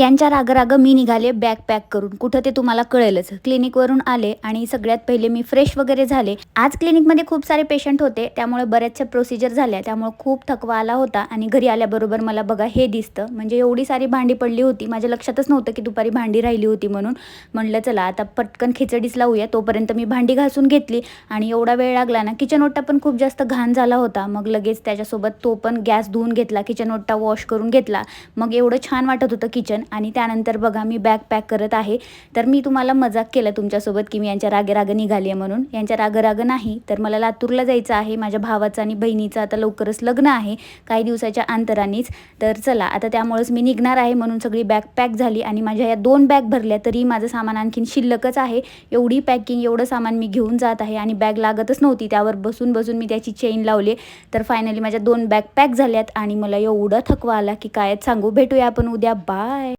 यांच्या राग मी निघाले बॅग पॅक करून. कुठं ते तुम्हाला कळेलच. क्लिनिकवरून आले आणि सगळ्यात पहिले मी फ्रेश वगैरे झाले. आज क्लिनिकमध्ये खूप सारे पेशंट होते. त्यामुळे बऱ्याचशा प्रोसिजर झाल्या. त्यामुळे खूप थकवा आला होता आणि घरी आल्याबरोबर मला बघा हे दिसतं. म्हणजे एवढी सारी भांडी पडली होती. माझ्या लक्षातच नव्हतं की दुपारी भांडी राहिली होती म्हणून. म्हणलं चला आता पटकन खिचडीच लावूया. तोपर्यंत मी भांडी घासून घेतली आणि एवढा वेळ लागला ना किचन ओट्टा पण खूप जास्त घाण झाला होता. मग लगेच त्याच्यासोबत तो पण गॅस धुवून घेतला. किचन ओट्टा वॉश करून घेतला. मग एवढं छान वाटत होतं किचन आणि त्यानंतर बघा मी बॅग पॅक करत आहे. तर मी तुम्हाला मजाक केलं तुमच्यासोबत की मी यांच्या रागेराग निघाली आहे म्हणून. यांच्या राग नाही तर मला लातूरला जायचं आहे. माझ्या भावाचं आणि बहिणीचं आता लवकरच लग्न आहे काही दिवसाच्या अंतरानेच. तर चला आता त्यामुळेच मी निघणार आहे म्हणून सगळी बॅग पॅक झाली आणि माझ्या या दोन बॅग भरल्या तरी माझं सामान आणखीन शिल्लकच आहे. एवढी पॅकिंग एवढं सामान मी घेऊन जात आहे आणि बॅग लागतच नव्हती. त्यावर बसून बसून मी त्याची चेन लावली तर फायनली माझ्या दोन बॅग पॅक झाल्यात आणि मला एवढं थकवा आला की काय सांगू. भेटूया आपण उद्या. बाय